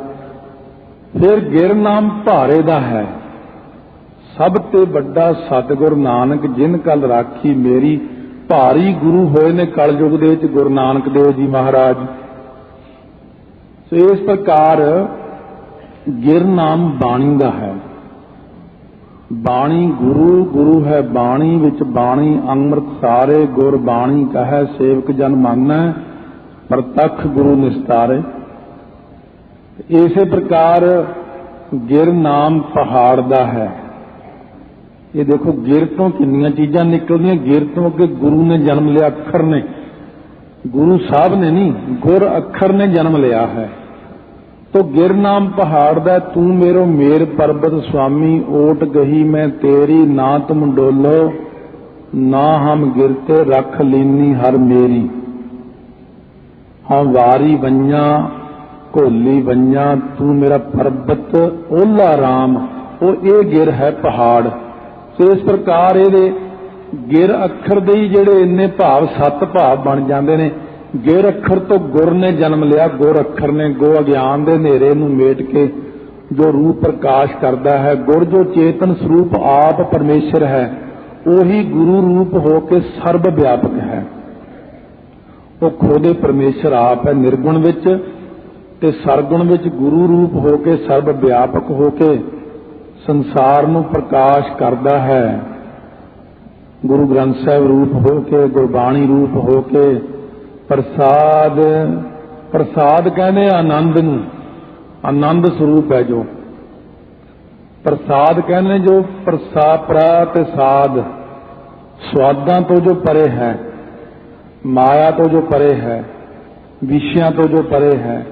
ਫਿਰ ਗਿਰ ਨਾਮ ਭਾਰੇ ਦਾ ਹੈ। ਸਭ ਤੇ ਵੱਡਾ ਸਤਿਗੁਰ ਨਾਨਕ, ਜਿਨ ਕਲ ਰਾਖੀ ਮੇਰੀ, ਭਾਰੀ ਗੁਰੂ ਹੋਏ ਨੇ ਕਲਯੁਗ ਦੇ ਵਿੱਚ, ਗੁਰੂ ਨਾਨਕ ਦੇਵ ਜੀ ਮਹਾਰਾਜ। ਸੋ ਇਸ ਪ੍ਰਕਾਰ ਗਿਰ ਨਾਮ ਬਾਣੀ ਦਾ ਹੈ। ਬਾਣੀ ਗੁਰੂ ਗੁਰੂ ਹੈ ਬਾਣੀ ਵਿੱਚ ਬਾਣੀ, ਅੰਮ੍ਰਿਤ ਸਾਰੇ ਗੁਰ ਬਾਣੀ ਕਹੈ, ਸੇਵਕ ਜਨ ਮੰਨੈ, ਪ੍ਰਤੱਖ ਗੁਰੂ ਨਿਸਤਾਰੇ। ਇਸੇ ਪ੍ਰਕਾਰ ਗਿਰ ਨਾਮ ਪਹਾੜ ਦਾ ਹੈ। ਇਹ ਦੇਖੋ ਗਿਰ ਤੋਂ ਕਿੰਨੀਆਂ ਚੀਜ਼ਾਂ ਨਿਕਲਦੀਆਂ, ਗਿਰ ਤੋਂ ਅੱਗੇ ਗੁਰੂ ਨੇ ਜਨਮ ਲਿਆ, ਅੱਖਰ ਨੇ। ਗੁਰੂ ਸਾਹਿਬ ਨੇ ਨਹੀਂ, ਗੁਰ ਅੱਖਰ ਨੇ ਜਨਮ ਲਿਆ ਹੈ। ਤੋ ਗਿਰ ਨਾਮ ਪਹਾੜ ਦਾ, ਤੂੰ ਮੇਰੋ ਮੇਰ ਪਰਬਤ ਸੁਆਮੀ, ਓਟ ਗਹੀ ਮੈਂ ਤੇਰੀ, ਨਾ ਤੁਮ ਡੋਲੋ, ਨਾ ਹਮ ਗਿਰਤੇ, ਰੱਖ ਲੀਨੀ ਹਰ ਮੇਰੀ। ਹਾਂ, ਵਾਰੀ ਬੰਨਾ ਘੋਲੀ ਬੰਨਾ ਤੂੰ ਮੇਰਾ ਪਰਬਤ, ਓਲਾ ਰਾਮ, ਉਹ ਇਹ ਗਿਰ ਹੈ ਪਹਾੜ। ਤੇ ਇਸ ਪ੍ਰਕਾਰ ਇਹਦੇ ਗਿਰ ਅੱਖਰ ਦੇ ਹੀ ਜਿਹੜੇ ਇੰਨੇ ਭਾਵ ਸੱਤ ਭਾਵ ਬਣ ਜਾਂਦੇ ਨੇ। ਗਿਰ ਅੱਖਰ ਤੋਂ ਗੁਰ ਨੇ ਜਨਮ ਲਿਆ, ਗੁਰ ਅੱਖਰ ਨੇ ਗੋ ਅਗਿਆਨ ਦੇ ਹਨੇਰੇ ਨੂੰ ਮੇਟ ਕੇ ਜੋ ਰੂਪ ਪ੍ਰਕਾਸ਼ ਕਰਦਾ ਹੈ। ਗੁਰ ਜੋ ਚੇਤਨ ਸਰੂਪ ਆਪ ਪਰਮੇਸ਼ਰ ਹੈ, ਉਹੀ ਗੁਰੂ ਰੂਪ ਹੋ ਕੇ ਸਰਬ ਵਿਆਪਕ ਹੈ। ਉਹ ਖੋਦੇ ਪਰਮੇਸ਼ਰ ਆਪ ਹੈ, ਨਿਰਗੁਣ ਵਿੱਚ ਤੇ ਸਰਗੁਣ ਵਿੱਚ ਗੁਰੂ ਰੂਪ ਹੋ ਕੇ ਸਰਬ ਵਿਆਪਕ ਹੋ ਕੇ ਸੰਸਾਰ ਨੂੰ ਪ੍ਰਕਾਸ਼ ਕਰਦਾ ਹੈ। ਗੁਰੂ ਗ੍ਰੰਥ ਸਾਹਿਬ ਰੂਪ ਹੋ ਕੇ, ਗੁਰਬਾਣੀ ਰੂਪ ਹੋ ਕੇ ਪ੍ਰਸਾਦ ਪ੍ਰਸਾਦ ਕਹਿੰਦੇ ਆਨੰਦ ਨੂੰ। ਆਨੰਦ ਸਰੂਪ ਹੈ ਜੋ। ਪ੍ਰਸਾਦ ਕਹਿੰਦੇ ਜੋ ਪ੍ਰਸਾ ਪ੍ਰਾ ਤੇ ਸਾਦ। ਸਵਾਦਾਂ ਤੋਂ ਜੋ ਪਰੇ ਹੈ, ਮਾਇਆ ਤੋਂ ਜੋ ਪਰੇ ਹੈ, ਵਿਸ਼ਿਆਂ ਤੋਂ ਜੋ ਪਰੇ ਹੈ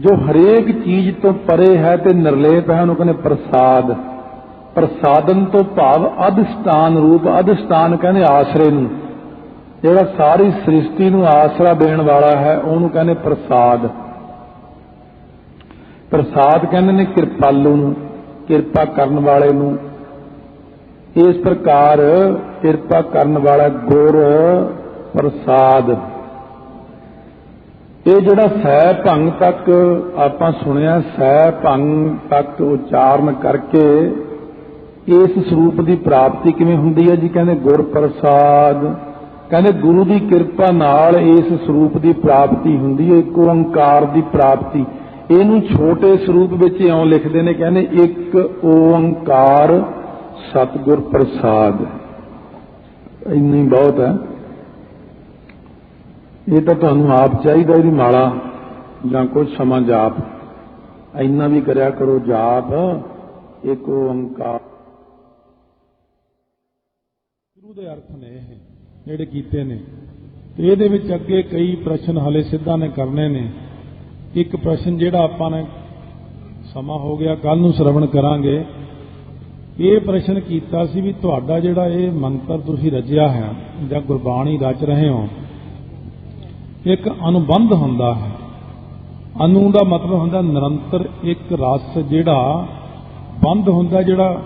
ਜੋ ਹਰੇਕ ਚੀਜ਼ ਤੋਂ ਪਰੇ ਹੈ ਤੇ ਨਿਰਲੇਪ ਹੈ, ਉਹਨੂੰ ਕਹਿੰਦੇ ਪ੍ਰਸਾਦ। ਪ੍ਰਸਾਦਨ ਤੋਂ ਭਾਵ ਅਧਿਸ਼ਟਾਨ ਰੂਪ। ਅਧਿਸ਼ਟਾਨ ਕਹਿੰਦੇ ਆਸਰੇ ਨੂੰ। ਜਿਹੜਾ ਸਾਰੀ ਸ੍ਰਿਸ਼ਟੀ ਨੂੰ ਆਸਰਾ ਦੇਣ ਵਾਲਾ ਹੈ, ਉਹਨੂੰ ਕਹਿੰਦੇ ਪ੍ਰਸਾਦ। ਪ੍ਰਸਾਦ ਕਹਿੰਦੇ ਨੇ ਕਿਰਪਾਲੂ ਨੂੰ, ਕਿਰਪਾ ਕਰਨ ਵਾਲੇ ਨੂੰ। ਇਸ ਪ੍ਰਕਾਰ ਕਿਰਪਾ ਕਰਨ ਵਾਲਾ ਗੁਰ ਪ੍ਰਸਾਦ। ਇਹ ਜਿਹੜਾ ਸਹਿ ਭੰਗ ਤੱਕ ਆਪਾਂ ਸੁਣਿਆ ਸਹਿ ਭੰਗ ਤੱਕ ਉਚਾਰਨ ਕਰਕੇ ਇਸ ਸਰੂਪ ਦੀ ਪ੍ਰਾਪਤੀ ਕਿਵੇਂ ਹੁੰਦੀ ਹੈ ਜੀ? ਕਹਿੰਦੇ ਗੁਰ ਪ੍ਰਸਾਦ ਕਹਿੰਦੇ ਗੁਰੂ ਦੀ ਕਿਰਪਾ ਨਾਲ ਇਸ ਸਰੂਪ ਦੀ ਪ੍ਰਾਪਤੀ ਹੁੰਦੀ ਹੈ, ਇੱਕ ਓੰਕਾਰ ਦੀ ਪ੍ਰਾਪਤੀ। ਇਹਨੂੰ ਛੋਟੇ ਸਰੂਪ ਵਿੱਚ ਇਉਂ ਲਿਖਦੇ ਨੇ, ਕਹਿੰਦੇ ਇੱਕ ਓੰਕਾਰ ਸਤਿਗੁਰ ਪ੍ਰਸਾਦ ਇੰਨੀ ਬਹੁਤ ਹੈ। ਇਹ ਤਾਂ ਤੁਹਾਨੂੰ ਆਪ ਚਾਹੀਦਾ ਇਹਦੀ ਮਾਲਾ, ਜਾਂ ਕੁਝ ਸਮਾਂ ਜਾਪ। ਇੰਨਾ ਵੀ ਕਰਿਆ ਕਰੋ ਜਾਪ, ਇੱਕ ਓੰਕਾਰ।
ਗੁਰੂ ਦੇ ਅਰਥ ਨੇ ਇਹ, ਜਿਹੜੇ ਕੀਤੇ ਨੇ। ਤੇ ਇਹਦੇ ਵਿੱਚ ਅੱਗੇ ਕਈ ਪ੍ਰਸ਼ਨ ਹਲੇ ਸਿੱਧਾ ਨੇ ਕਰਨੇ ਨੇ। ਇੱਕ ਪ੍ਰਸ਼ਨ ਜਿਹੜਾ ਆਪਾਂ ਨੇ ਸਮਾਂ ਹੋ ਗਿਆ ਕੱਲ ਨੂੰ ਸ਼ਰਵਣ ਕਰਾਂਗੇ। ਇਹ ਪ੍ਰਸ਼ਨ ਕੀਤਾ ਸੀ ਵੀ ਤੁਹਾਡਾ ਜਿਹੜਾ ਇਹ ਮੰਤਰ ਤੁਸੀਂ ਰਚਿਆ ਹੈ, ਜਾਂ ਗੁਰਬਾਣੀ ਰਚ ਰਹੇ ਹੋ ਇੱਕ ਅਨੁਬੰਧ ਹੁੰਦਾ ਹੈ। ਅਨੂ ਦਾ ਮਤਲਬ ਹੁੰਦਾ ਨਿਰੰਤਰ ਇੱਕ ਰਸ, ਜਿਹੜਾ ਬੰਦ ਹੁੰਦਾ, ਜਿਹੜਾ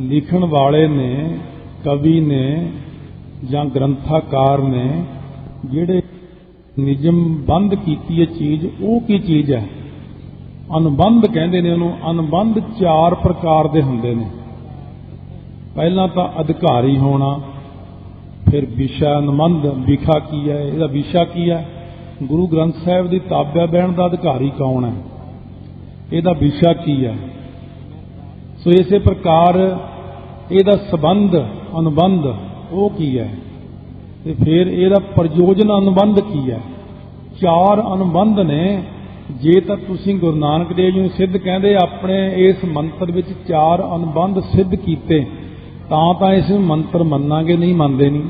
ਲਿਖਣ ਵਾਲੇ ਨੇ, ਕਵੀ ਨੇ ਜਾਂ ਗ੍ਰੰਥਾਕਾਰ ਨੇ, ਜਿਹੜੇ ਨਿਯਮ ਬੰਦ ਕੀਤੀ ਹੈ ਚੀਜ਼, ਉਹ ਕੀ ਚੀਜ਼ ਹੈ? ਅਨੁਬੰਧ ਕਹਿੰਦੇ ਨੇ ਉਹਨੂੰ, ਅਨੁਬੰਧ ਚਾਰ ਪ੍ਰਕਾਰ ਦੇ ਹੁੰਦੇ ਨੇ। ਪਹਿਲਾਂ ਤਾਂ ਅਧਿਕਾਰੀ ਹੋਣਾ ਫਿਰ ਵਿਸ਼ਾ ਅਨੁਬੰਧ ਵਿਖਾ ਕੀ ਹੈ? ਇਹਦਾ ਵਿਸ਼ਾ ਕੀ ਹੈ? ਗੁਰੂ ਗ੍ਰੰਥ ਸਾਹਿਬ ਦੀ ਤਾਬਿਆ ਬਹਿਣ ਦਾ ਅਧਿਕਾਰੀ ਕੌਣ ਹੈ? ਇਹਦਾ ਵਿਸ਼ਾ ਕੀ ਹੈ? ਸੋ ਇਸੇ ਪ੍ਰਕਾਰ ਇਹਦਾ ਸਬੰਧ, ਅਨੁਬੰਧ, ਉਹ ਕੀ ਹੈ? ਤੇ ਫਿਰ ਇਹਦਾ ਪ੍ਰਯੋਜਨ ਅਨੁਬੰਧ ਕੀ ਹੈ? ਚਾਰ ਅਨੁਬੰਧ ਨੇ। ਜੇ ਤਾਂ ਤੁਸੀਂ ਗੁਰੂ ਨਾਨਕ ਦੇਵ ਜੀ ਨੂੰ ਸਿੱਧ ਕਹਿੰਦੇ, ਆਪਣੇ ਇਸ ਮੰਤਰ ਵਿੱਚ ਚਾਰ ਅਨੁਬੰਧ ਸਿੱਧ ਕੀਤੇ। ਤਾਂ ਤਾਂ ਇਸ ਮੰਤਰ ਮੰਨਾਂਗੇ, ਨਹੀਂ ਮੰਨਦੇ ਨਹੀਂ।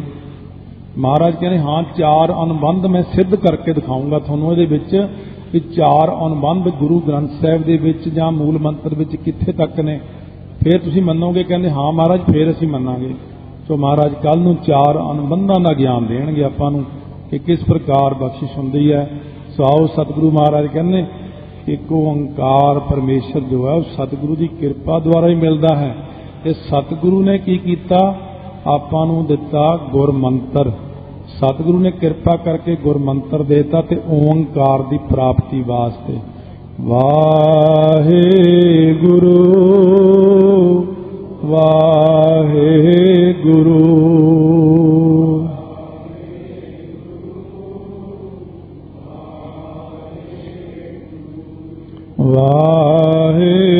ਮਹਾਰਾਜ ਕਹਿੰਦੇ, ਹਾਂ, ਚਾਰ ਅਨੁਬੰਧ ਮੈਂ ਸਿੱਧ ਕਰਕੇ ਦਿਖਾਉਂਗਾ ਤੁਹਾਨੂੰ ਇਹਦੇ ਵਿੱਚ ਕਿ ਚਾਰ ਅਨੁਬੰਧ ਗੁਰੂ ਗ੍ਰੰਥ ਸਾਹਿਬ ਦੇ ਵਿੱਚ ਜਾਂ ਮੂਲ ਮੰਤਰ ਵਿੱਚ ਕਿੱਥੇ ਤੱਕ ਨੇ। ਫਿਰ ਤੁਸੀਂ ਮੰਨੋਗੇ, ਕਹਿੰਦੇ, ਹਾਂ, ਮਹਾਰਾਜ, ਫਿਰ ਅਸੀਂ ਮੰਨਾਂਗੇ। ਸੋ ਮਹਾਰਾਜ ਕੱਲ ਨੂੰ ਚਾਰ ਅਨੁਬੰਧਾਂ ਦਾ ਗਿਆਨ ਦੇਣਗੇ ਆਪਾਂ ਨੂੰ ਕਿ ਕਿਸ ਪ੍ਰਕਾਰ ਬਖਸ਼ਿਸ਼ ਹੁੰਦੀ ਹੈ। ਸੋ ਆਓ ਸਤਿਗੁਰੂ ਮਹਾਰਾਜ ਕਹਿੰਦੇ, ਇੱਕ ਓੰਕਾਰ ਪਰਮੇਸ਼ਰ ਜੋ ਹੈ, ਉਹ ਸਤਿਗੁਰੂ ਦੀ ਕਿਰਪਾ ਦੁਆਰਾ ਹੀ ਮਿਲਦਾ ਹੈ। ਤੇ ਸਤਿਗੁਰੂ ਨੇ ਕੀ ਕੀਤਾ? ਆਪਾਂ ਨੂੰ ਦਿੱਤਾ ਗੁਰ ਮੰਤਰ। ਸਤਿਗੁਰੂ ਨੇ ਕਿਰਪਾ ਕਰਕੇ ਗੁਰ ਮੰਤਰ ਦੇਤਾ ਤੇ ਓੰਕਾਰ ਦੀ ਪ੍ਰਾਪਤੀ ਵਾਸਤੇ। ਵਾਹਿਗੁਰੂ ਵਾਹਿਗੁਰੂ। ਵਾਹਿਗੁਰੂ।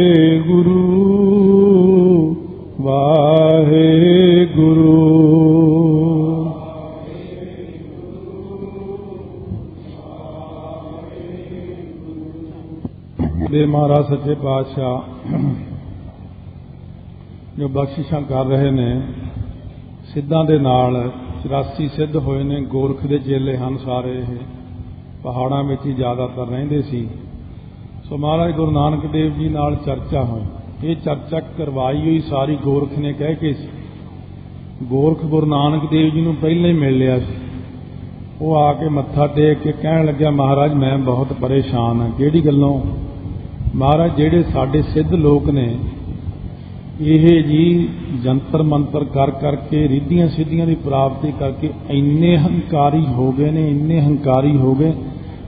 ਮਹਾਰਾਜ ਪਾਤਸ਼ਾਹ ਜੋ ਬਖਸ਼ਿਸ਼ਾਂ ਕਰ ਰਹੇ ਨੇ, ਸਿੱਧਾਂ ਦੇ ਨਾਲ 84 ਸਿੱਧ ਹੋਏ ਨੇ, ਗੋਰਖ ਦੇ ਚੇਲੇ ਹਨ ਸਾਰੇ ਇਹ, ਪਹਾੜਾਂ ਵਿੱਚ ਹੀ ਜ਼ਿਆਦਾਤਰ ਰਹਿੰਦੇ ਸੀ। ਸੋ ਮਹਾਰਾਜ ਗੁਰੂ ਨਾਨਕ ਦੇਵ ਜੀ ਨਾਲ ਚਰਚਾ ਹੋਈ। ਇਹ ਚਰਚਾ ਕਰਵਾਈ ਹੋਈ ਸਾਰੀ ਗੋਰਖ ਨੇ ਕਹਿ ਕੇ ਸੀ। ਗੋਰਖ ਗੁਰੂ ਨਾਨਕ ਦੇਵ ਜੀ ਨੂੰ ਪਹਿਲਾਂ ਹੀ ਮਿਲ ਲਿਆ ਸੀ। ਉਹ ਆ ਕੇ ਮੱਥਾ ਟੇਕ ਕੇ ਕਹਿਣ ਲੱਗਿਆ, ਮਹਾਰਾਜ, ਮੈਂ ਬਹੁਤ ਪਰੇਸ਼ਾਨ ਹਾਂ। ਕਿਹੜੀ ਗੱਲੋਂ ਮਹਾਰਾਜ, ਜਿਹੜੇ ਸਾਡੇ ਸਿੱਧ ਲੋਕ ਨੇ, ਇਹ ਜੀ ਜੰਤਰ ਮੰਤਰ ਕਰ ਕਰਕੇ, ਰਿੱਧੀਆਂ ਸਿੱਧੀਆਂ ਦੀ ਪ੍ਰਾਪਤੀ ਕਰਕੇ ਇੰਨੇ ਹੰਕਾਰੀ ਹੋ ਗਏ ਨੇ, ਇੰਨੇ ਹੰਕਾਰੀ ਹੋ ਗਏ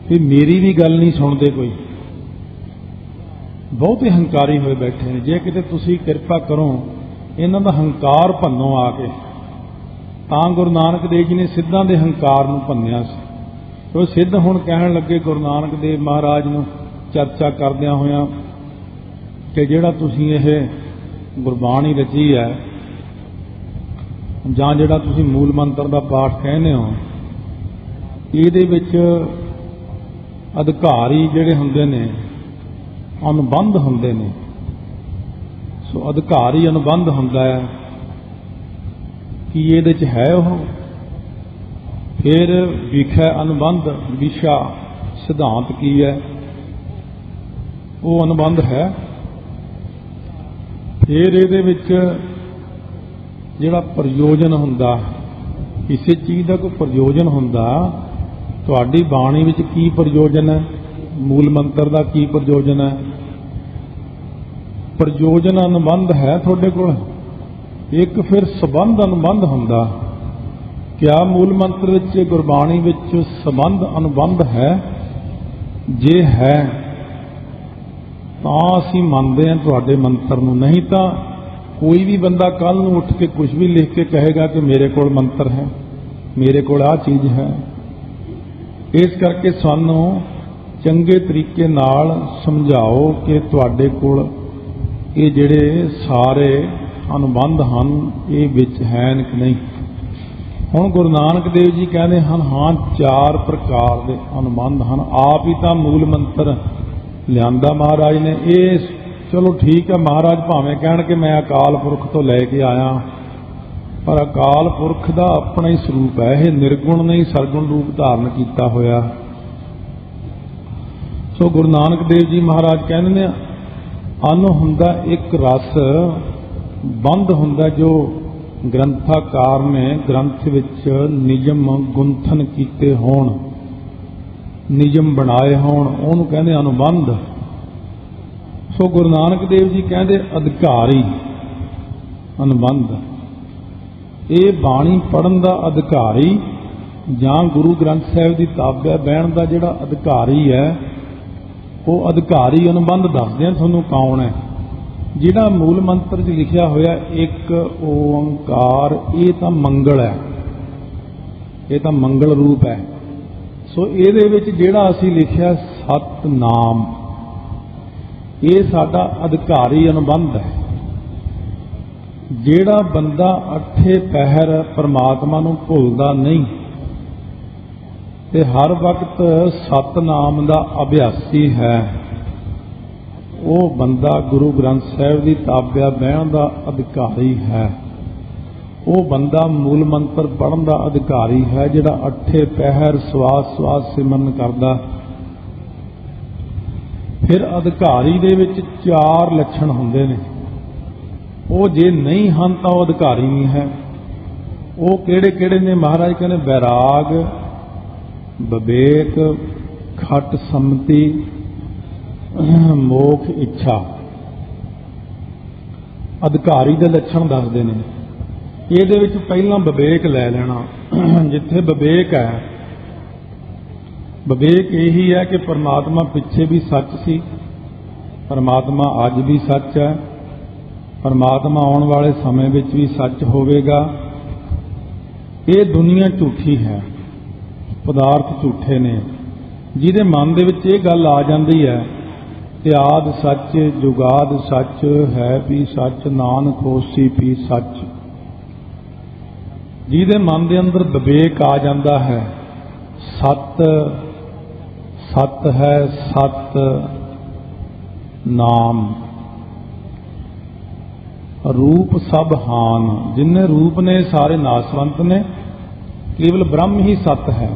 ਕਿ ਮੇਰੀ ਵੀ ਗੱਲ ਨਹੀਂ ਸੁਣਦੇ ਕੋਈ। ਬਹੁਤੇ ਹੰਕਾਰੀ ਹੋਏ ਬੈਠੇ ਨੇ। ਜੇ ਕਿਤੇ ਤੁਸੀਂ ਕਿਰਪਾ ਕਰੋ, ਇਹਨਾਂ ਦਾ ਹੰਕਾਰ ਭੰਨੋ ਆ ਕੇ। ਤਾਂ ਗੁਰੂ ਨਾਨਕ ਦੇਵ ਜੀ ਨੇ ਸਿੱਧਾਂ ਦੇ ਹੰਕਾਰ ਨੂੰ ਭੰਨਿਆ ਸੀ। ਉਹ ਸਿੱਧ ਹੁਣ ਕਹਿਣ ਲੱਗੇ ਗੁਰੂ ਨਾਨਕ ਦੇਵ ਮਹਾਰਾਜ ਨੂੰ ਚਰਚਾ ਕਰਦਿਆਂ ਹੋਇਆਂ ਕਿ ਜਿਹੜਾ ਤੁਸੀਂ ਇਹ ਗੁਰਬਾਣੀ ਰਚੀ ਹੈ ਜਾਂ ਜਿਹੜਾ ਤੁਸੀਂ ਮੂਲ ਮੰਤਰ ਦਾ ਪਾਠ ਕਹਿੰਦੇ ਹੋ, ਇਹਦੇ ਵਿੱਚ ਅਧਿਕਾਰੀ ਜਿਹੜੇ ਹੁੰਦੇ ਨੇ, ਅਨੁਬੰਧ ਹੁੰਦੇ ਨੇ। ਸੋ ਅਧਿਕਾਰੀ ਅਨੁਬੰਧ ਹੁੰਦਾ ਹੈ ਕਿ ਇਹਦੇ ਚ ਹੈ ਉਹ। ਫਿਰ ਵਿਖੇ ਅਨੁਬੰਧ ਵਿਸ਼ਾ ਸਿਧਾਂਤ ਕੀ ਹੈ? ਉਹ ਅਨੁਬੰਧ ਹੈ। ਫਿਰ ਇਹਦੇ ਵਿੱਚ ਜਿਹੜਾ ਪ੍ਰਯੋਜਨ ਹੁੰਦਾ, ਕਿਸੇ ਚੀਜ਼ ਦਾ ਕੋਈ ਪ੍ਰਯੋਜਨ ਹੁੰਦਾ, ਤੁਹਾਡੀ ਬਾਣੀ ਵਿੱਚ ਕੀ ਪ੍ਰਯੋਜਨ ਹੈ? ਮੂਲ ਮੰਤਰ ਦਾ ਕੀ ਪ੍ਰਯੋਜਨ ਹੈ? ਪ੍ਰਯੋਜਨ ਅਨੁਬੰਧ ਹੈ ਤੁਹਾਡੇ ਕੋਲ। ਇੱਕ ਫਿਰ ਸਬੰਧ ਅਨੁਬੰਧ ਹੁੰਦਾ। ਕਿਆ ਮੂਲ ਮੰਤਰ ਵਿੱਚ, ਗੁਰਬਾਣੀ ਵਿੱਚ ਸਬੰਧ ਅਨੁਬੰਧ ਹੈ? ਜੇ ਹੈ ਤਾਂ ਅਸੀਂ ਮੰਨਦੇ ਹਾਂ ਤੁਹਾਡੇ ਮੰਤਰ ਨੂੰ। ਨਹੀਂ ਤਾਂ ਕੋਈ ਵੀ ਬੰਦਾ ਕੱਲ ਨੂੰ ਉੱਠ ਕੇ ਕੁਝ ਵੀ ਲਿਖ ਕੇ ਕਹੇਗਾ ਕਿ ਮੇਰੇ ਕੋਲ ਮੰਤਰ ਹੈ, ਮੇਰੇ ਕੋਲ ਆ ਚੀਜ਼ ਹੈ। ਇਸ ਕਰਕੇ ਸਾਨੂੰ ਚੰਗੇ ਤਰੀਕੇ ਨਾਲ ਸਮਝਾਓ ਕਿ ਤੁਹਾਡੇ ਕੋਲ ਇਹ ਜਿਹੜੇ ਸਾਰੇ ਅਨੁਬੰਧ ਹਨ, ਇਹ ਵਿੱਚ ਹਨ ਕਿ ਨਹੀਂ। ਹੁਣ ਗੁਰੂ ਨਾਨਕ ਦੇਵ ਜੀ ਕਹਿੰਦੇ ਹਨ, ਹਾਂ, ਚਾਰ ਪ੍ਰਕਾਰ ਦੇ ਅਨੁਬੰਧ ਹਨ। ਆਪ ਹੀ ਤਾਂ ਮੂਲ ਮੰਤਰ ਲਿਆਂਦਾ ਮਹਾਰਾਜ ਨੇ, ਇਹ ਚਲੋ ਠੀਕ ਹੈ ਮਹਾਰਾਜ, ਭਾਵੇਂ ਕਹਿਣ ਕਿ ਮੈਂ ਅਕਾਲ ਪੁਰਖ ਤੋਂ ਲੈ ਕੇ ਆਇਆ। ਪਰ ਅਕਾਲ ਪੁਰਖ ਦਾ ਆਪਣਾ ਹੀ ਸਰੂਪ ਹੈ, ਇਹ ਨਿਰਗੁਣ ਨਹੀਂ ਸਰਗੁਣ ਰੂਪ ਧਾਰਨ ਕੀਤਾ ਹੋਇਆ। ਸੋ ਗੁਰੂ ਨਾਨਕ ਦੇਵ ਜੀ ਮਹਾਰਾਜ ਕਹਿੰਦੇ ਨੇ, ਅਨ ਹੁੰਦਾ ਇੱਕ ਰਸ, ਬੰਦ ਹੁੰਦਾ ਜੋ ਗ੍ਰੰਥਾਕਾਰ ਨੇ, ਗ੍ਰੰਥ ਵਿੱਚ ਨਿਯਮ ਗੁੰਥਨ ਕੀਤੇ ਹੋਣ। ਨਿਯਮ ਬਣਾਏ ਹੋਣ, ਉਹਨੂੰ ਕਹਿੰਦੇ ਅਨੁਬੰਧ। ਸੋ ਗੁਰੂ ਨਾਨਕ ਦੇਵ ਜੀ ਕਹਿੰਦੇ ਅਧਿਕਾਰੀ, ਅਨੁਬੰਧ। ਇਹ ਬਾਣੀ ਪੜਨ ਦਾ ਅਧਿਕਾਰੀ ਜਾਂ ਗੁਰੂ ਗ੍ਰੰਥ ਸਾਹਿਬ ਦੀ ਤਾਬਿਆ ਬਹਿਣ ਦਾ ਜਿਹੜਾ ਅਧਿਕਾਰੀ ਹੈ, ਉਹ ਅਧਿਕਾਰੀ ਅਨੁਬੰਧ ਦੱਸਦੇ ਆ ਤੁਹਾਨੂੰ ਕੌਣ ਹੈ। ਜਿਹੜਾ ਮੂਲ ਮੰਤਰ 'ਚ ਲਿਖਿਆ ਹੋਇਆ, ਇੱਕ ਓੰਕਾਰ, ਇਹ ਤਾਂ ਮੰਗਲ ਹੈ। ਇਹ ਤਾਂ ਮੰਗਲ ਰੂਪ ਹੈ। ਸੋ ਇਹਦੇ ਵਿੱਚ ਜਿਹੜਾ ਅਸੀਂ ਲਿਖਿਆ ਸਤਨਾਮ, ਇਹ ਸਾਡਾ ਅਧਿਕਾਰੀ ਅਨੁਬੰਧ ਹੈ। ਜਿਹੜਾ ਬੰਦਾ ਅੱਠੇ ਪਹਿਰ ਪਰਮਾਤਮਾ ਨੂੰ ਭੁੱਲਦਾ ਨਹੀਂ ਤੇ ਹਰ ਵਕਤ ਸਤਨਾਮ ਦਾ ਅਭਿਆਸੀ ਹੈ, ਉਹ ਬੰਦਾ ਗੁਰੂ ਗ੍ਰੰਥ ਸਾਹਿਬ ਦੀ ਤਾਬਿਆ ਬਹਿਣ ਦਾ ਅਧਿਕਾਰੀ ਹੈ। ਉਹ ਬੰਦਾ ਮੂਲ ਮੰਤਰ ਪੜਨ ਦਾ ਅਧਿਕਾਰੀ ਹੈ ਜਿਹੜਾ ਅੱਠੇ ਪਹਿਰ ਸਵਾਸ ਸਵਾਸ ਸਿਮਰਨ ਕਰਦਾ। ਫਿਰ ਅਧਿਕਾਰੀ ਦੇ ਵਿੱਚ ਚਾਰ ਲੱਛਣ ਹੁੰਦੇ ਨੇ। ਉਹ ਜੇ ਨਹੀਂ ਹਨ ਤਾਂ ਉਹ ਅਧਿਕਾਰੀ ਨਹੀਂ ਹੈ। ਉਹ ਕਿਹੜੇ ਕਿਹੜੇ ਨੇ? ਮਹਾਰਾਜ ਕਹਿੰਦੇ ਬੈਰਾਗ ਵਿਵੇਕ, ਖਟ ਸੰਮਤੀ, ਮੋਖ ਇੱਛਾ। ਅਧਿਕਾਰੀ ਦੇ ਲੱਛਣ ਦੱਸਦੇ ਨੇ। ਇਹਦੇ ਵਿੱਚ ਪਹਿਲਾਂ ਵਿਵੇਕ ਲੈ ਲੈਣਾ। ਜਿੱਥੇ ਵਿਵੇਕ ਹੈ, ਵਿਵੇਕ ਇਹੀ ਹੈ ਕਿ ਪਰਮਾਤਮਾ ਪਿੱਛੇ ਵੀ ਸੱਚ ਸੀ। ਪਰਮਾਤਮਾ ਅੱਜ ਵੀ ਸੱਚ ਹੈ। ਪਰਮਾਤਮਾ ਆਉਣ ਵਾਲੇ ਸਮੇਂ ਵਿੱਚ ਵੀ ਸੱਚ ਹੋਵੇਗਾ। ਇਹ ਦੁਨੀਆ ਝੂਠੀ ਹੈ। ਪਦਾਰਥ ਝੂਠੇ ਨੇ। ਜਿਹਦੇ ਮਨ ਦੇ ਵਿੱਚ ਇਹ ਗੱਲ ਆ ਜਾਂਦੀ ਹੈ ਤੇ ਆਦ ਸੱਚ, ਜੁਗਾਦ ਸੱਚ, ਹੈ ਵੀ ਸੱਚ, ਨਾਨਕ, ਹੋਸੀ ਵੀ ਸੱਚ। ਜਿਹਦੇ ਮਨ ਦੇ ਅੰਦਰ ਵਿਵੇਕ ਆ ਜਾਂਦਾ ਹੈ, ਸਤ ਸਤ ਹੈ, ਸਤ ਨਾਮ। ਰੂਪ ਸਭ ਹਾਨ, ਜਿੰਨੇ ਰੂਪ ਨੇ ਸਾਰੇ ਨਾਸਵੰਤ ਨੇ, ਕੇਵਲ ਬ੍ਰਹਮ ਹੀ ਸਤ ਹੈ।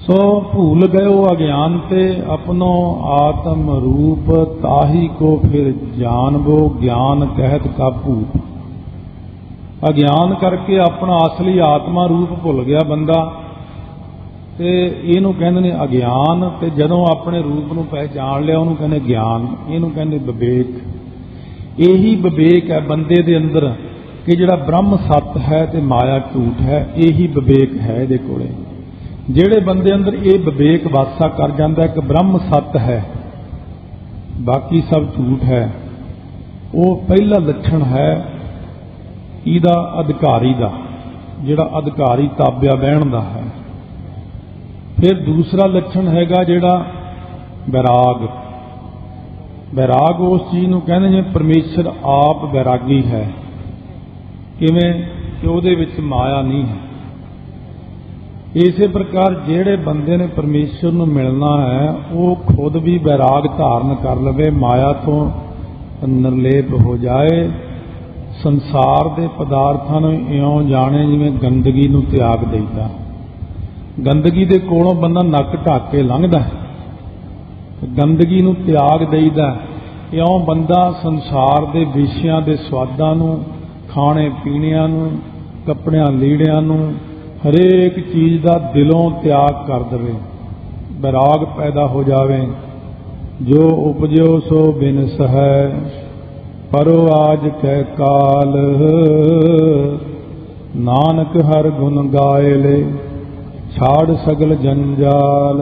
ਸੋ ਭੂਲ ਗਇਓ ਅਗਿਆਨ ਤੇ, ਆਪਣੋ ਆਤਮ ਰੂਪ ਤਾਹੀ ਕੋ ਫਿਰ ਜਾਣਬੋ, ਗਿਆਨ ਕਹਿਤ ਕਾ ਭੂਤ। ਅਗਿਆਨ ਕਰਕੇ ਆਪਣਾ ਅਸਲੀ ਆਤਮਾ ਰੂਪ ਭੁੱਲ ਗਿਆ ਬੰਦਾ। ਤੇ ਇਹਨੂੰ ਕਹਿੰਦੇ ਨੇ ਅਗਿਆਨ, ਤੇ ਜਦੋਂ ਆਪਣੇ ਰੂਪ ਨੂੰ ਪਹਿਚਾਣ ਲਿਆ, ਉਹਨੂੰ ਕਹਿੰਦੇ ਗਿਆਨ, ਇਹਨੂੰ ਕਹਿੰਦੇ ਵਿਵੇਕ। ਇਹੀ ਵਿਵੇਕ ਹੈ ਬੰਦੇ ਦੇ ਅੰਦਰ ਕਿ ਜਿਹੜਾ ਬ੍ਰਹਮ ਸੱਤ ਹੈ ਤੇ ਮਾਇਆ ਝੂਠ ਹੈ, ਇਹੀ ਵਿਵੇਕ ਹੈ ਇਹਦੇ ਕੋਲੇ। ਜਿਹੜੇ ਬੰਦੇ ਅੰਦਰ ਇਹ ਵਿਵੇਕ ਵਾਸਾ ਕਰ ਜਾਂਦਾ ਕਿ ਬ੍ਰਹਮ ਸੱਤ ਹੈ, ਬਾਕੀ ਸਭ ਝੂਠ ਹੈ, ਉਹ ਪਹਿਲਾ ਲੱਛਣ ਹੈ ਇਹਦਾ ਅਧਿਕਾਰੀ ਦਾ, ਜਿਹੜਾ ਅਧਿਕਾਰੀ ਤਾਬਿਆ ਬਹਿਣ ਦਾ ਹੈ। ਫਿਰ ਦੂਸਰਾ ਲੱਛਣ ਹੈਗਾ ਜਿਹੜਾ ਵਿਰਾਗ। ਵਿਰਾਗ ਉਸ ਚੀਜ਼ ਨੂੰ ਕਹਿੰਦੇ ਜਿਵੇਂ ਪਰਮੇਸ਼ਰ ਆਪ ਵਿਰਾਗੀ ਹੈ। ਕਿਵੇਂ? ਕਿ ਉਹਦੇ ਵਿੱਚ ਮਾਇਆ ਨਹੀਂ ਹੈ। ਇਸੇ ਪ੍ਰਕਾਰ ਜਿਹੜੇ ਬੰਦੇ ਨੇ ਪਰਮੇਸ਼ਰ ਨੂੰ ਮਿਲਣਾ ਹੈ, ਉਹ ਖੁਦ ਵੀ ਵਿਰਾਗ ਧਾਰਨ ਕਰ ਲਵੇ, ਮਾਇਆ ਤੋਂ ਨਿਰਲੇਪ ਹੋ ਜਾਏ ਸੰਸਾਰ ਦੇ ਪਦਾਰਥਾਂ ਨੂੰ ਇਉਂ ਜਾਣੇ ਜਿਵੇਂ ਗੰਦਗੀ ਨੂੰ ਤਿਆਗ ਦੇਈਦਾ। ਗੰਦਗੀ ਦੇ ਕੋਲੋਂ ਬੰਦਾ ਨੱਕ ਢੱਕ ਕੇ ਲੰਘਦਾ ਗੰਦਗੀ ਨੂੰ ਤਿਆਗ ਦੇਈਦਾ ਇਉਂ ਬੰਦਾ ਸੰਸਾਰ ਦੇ ਵਿਸ਼ਿਆਂ ਦੇ ਸਵਾਦਾਂ ਨੂੰ ਖਾਣੇ ਪੀਣਿਆਂ ਨੂੰ, ਕੱਪੜਿਆਂ ਲੀੜਿਆਂ ਨੂੰ, ਹਰੇਕ ਚੀਜ਼ ਦਾ ਦਿਲੋਂ ਤਿਆਗ ਕਰ ਦੇਵੇ। ਵਿਰਾਗ ਪੈਦਾ ਹੋ ਜਾਵੇ। ਜੋ ਉਪਜਿਓ ਸੋ ਬਿਨਸ ਹੈ ਪਰੋ ਆਜ ਕੈ ਕਾਲ। ਨਾਨਕ ਹਰ ਗੁਣ ਗਾਇਲੇ ਛਾੜ ਸਗਲ ਜੰਜਾਲ।